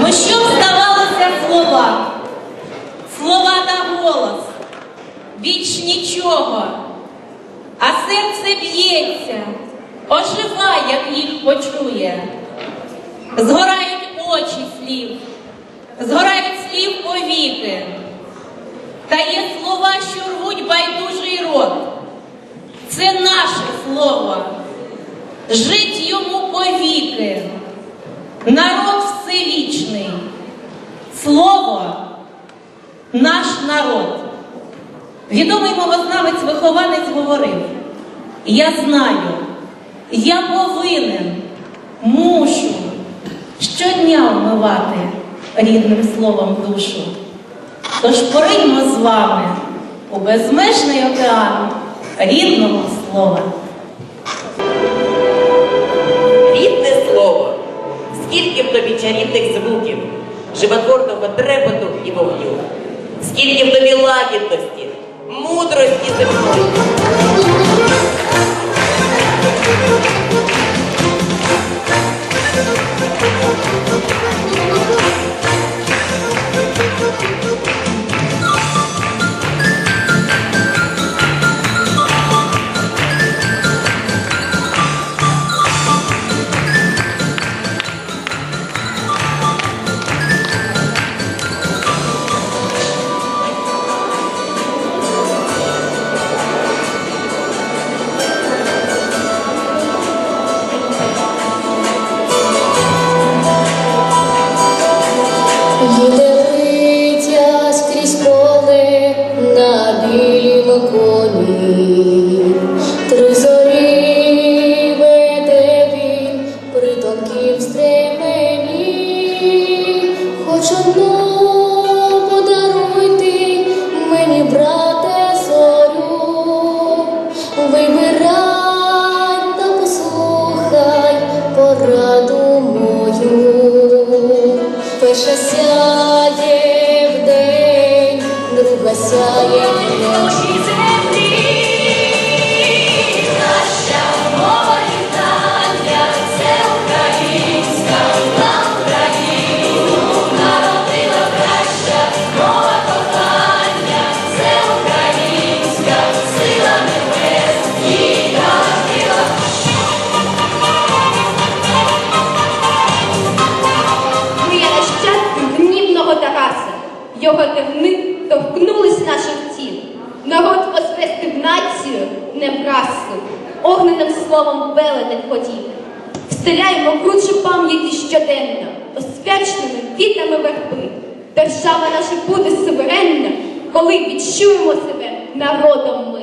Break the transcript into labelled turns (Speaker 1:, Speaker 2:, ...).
Speaker 1: Ну що здавалося слова? Слова та голос. Більш нічого. А серце б'ється, оживає, як їх почує. Згорають очі слів, згорають слів повіки. Та є слова, що рвуть байдужий рот. Це наше слово. Жить йому повіки. Народ. Слово наш народ. Відомий мовознавець вихованець говорив: Я знаю, я повинен, мушу щодня вмивати рідним словом душу. Тож пориньмо з вами у безмежний океан рідного слова.
Speaker 2: Рідне слово, скільки в тобі чарівних звуків, животворного трепету і вогню, скільки в тобі лагідності, мудрості земної.
Speaker 3: Витязь крізь поле на білім коні,
Speaker 4: Його тягни торкнулись наших тіл. Народ возвести націю не вразку, огненним словом велетень ходів. Встеляємо кручу пам'яті щоденно, освяченими квітами верби. Держава наша буде суверенна, коли відчуємо себе народом.